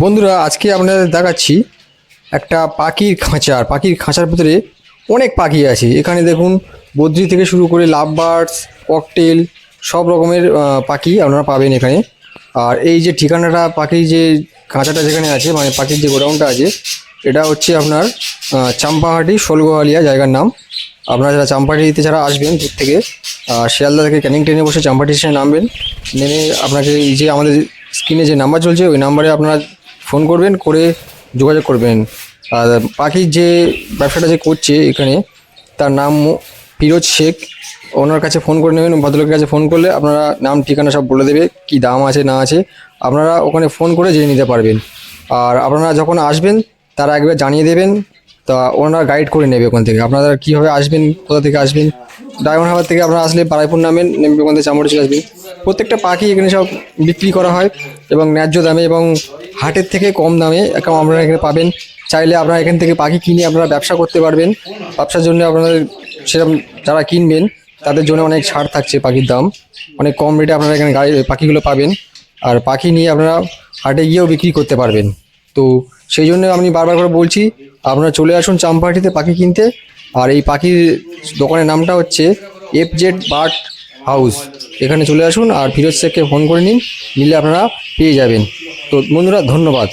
বন্ধুরা, আজকে আপনাদের দেখাচ্ছি একটা পাখির খাঁচা আর পাখির খাঁচার ভিতরে অনেক পাখি আছে। এখানে দেখুন, বদ্রি থেকে শুরু করে লাভ বার্ডস ককটেল, সব রকমের পাখি আপনারা পাবেন এখানে। আর এই যে ঠিকানাটা পাখির যে খাঁচাটা যেখানে আছে মানে পাখির যে গোডাউনটা আছে, এটা হচ্ছে আপনার চাম্পাহাটি, শোলগোহালিয়া জায়গার নাম। আপনারা যারা চাম্পাহাটিতে যারা আসবেন দূর থেকে শিয়ালদা থেকে ক্যানিং ট্রেনে বসে চাম্পাহাটি স্টেশনে নামবেন। নেমে আপনাকে এই যে আমাদের স্ক্রিনে যে নাম্বার চলছে, ওই নাম্বারে আপনারা ফোন করবেন, করে যোগাযোগ করবেন। আর পাখির যে ব্যবসাটা যে করছে এখানে, তার নাম ফিরোজ শেখ। ওনার কাছে ফোন করে নেবেন, ভদ্রলোকের কাছে ফোন করলে আপনারা নাম, ঠিকানা সব বলে দেবে, কি দাম আছে, না আছে। আপনারা ওখানে ফোন করে জেনে নিতে পারবেন। আর আপনারা যখন আসবেন, তারা একবার জানিয়ে দেবেন, তা ওনারা গাইড করে নেবে ওখান থেকে। আপনারা কীভাবে আসবেন, কোথা থেকে আসবেন ডায়মন্ড হাবার থেকে আপনারা আসলে বারাইপুর নামেন নেমে ওখান থেকে চামড়ি চলে আসবেন। প্রত্যেকটা পাখি এখানে সব বিক্রি করা হয় এবং ন্যায্য দামে এবং হাটের থেকে কম দামে আপনারা এখানে পাবেন। চাইলে আপনারা এখান থেকে পাখি কিনে আপনারা ব্যবসা করতে পারবেন। ব্যবসার জন্য আপনাদের সেরকম যারা কিনবেন, তাদের জন্য অনেক ছাড় থাকছে পাখির দাম। অনেক কম রেটে আপনারা এখানে গাড়ি, পাখিগুলো পাবেন। আর পাখি নিয়ে আপনারা হাটে গিয়েও বিক্রি করতে পারবেন। তো সেই জন্য আমি বারবার করে বলছি, আপনারা চলে আসুন চাম্পাহাটিতে পাখি কিনতে। আর এই পাখির দোকানের নামটা হচ্ছে এফ জেড বার্ড হাউস এখানে চলে আসুন আর ফিরোজ শেখকে ফোন করে নিন, নিলে আপনারা পেয়ে যাবেন। তো বন্ধুরা ধন্যবাদ।